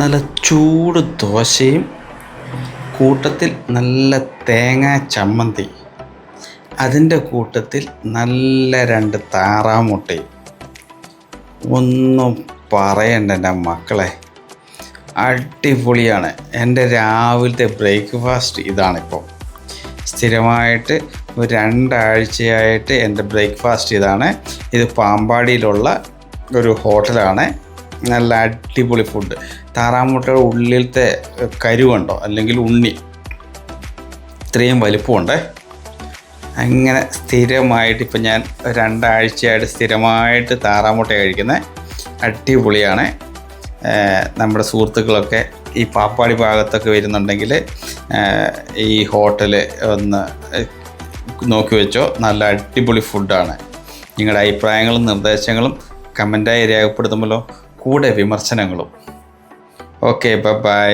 നല്ല ചൂട് ദോശയും കൂട്ടത്തിൽ നല്ല തേങ്ങാ ചമ്മന്തി. അതിന്റെ കൂട്ടത്തിൽ നല്ല രണ്ട് താറാമുട്ടയും ഒന്നും പറയണ്ട എന്റെ മക്കളെ. അടിപൊളിയാണ്. എന്റെ രാവിലത്തെ ബ്രേക്ക്ഫാസ്റ്റ് ഇതാണിപ്പോൾ സ്ഥിരമായിട്ട് ഒരു രണ്ടാഴ്ചയായിട്ട് എന്റെ ബ്രേക്ക്ഫാസ്റ്റ് ഇതാണ്. ഇത് പാമ്പാടിയിലുള്ള ഒരു ഹോട്ടലാണ്. നല്ല അടിപൊളി ഫുഡ് താറാമുട്ടയുടെ ഉള്ളിലത്തെ കരുവുണ്ടോ അല്ലെങ്കിൽ ഉണ്ണി. ഇത്രയും വലിപ്പമുണ്ട്. അങ്ങനെ സ്ഥിരമായിട്ട് ഇപ്പം ഞാൻ രണ്ടാഴ്ചയായിട്ട് സ്ഥിരമായിട്ട് താറാമുട്ട കഴിക്കുന്നത് അടിപൊളിയാണ്. നമ്മുടെ സുഹൃത്തുക്കളൊക്കെ ഈ പാപ്പാടി ഭാഗത്തൊക്കെ വരുന്നുണ്ടെങ്കിൽ ഈ ഹോട്ടൽ ഒന്ന് നോക്കി വെച്ചോ. നല്ല അടിപൊളി ഫുഡാണ് നിങ്ങളുടെ അഭിപ്രായങ്ങളും നിർദ്ദേശങ്ങളും കമന്റായി രേഖപ്പെടുത്തുമല്ലോ. കൂടെ വിമർശനങ്ങളും. Okay bye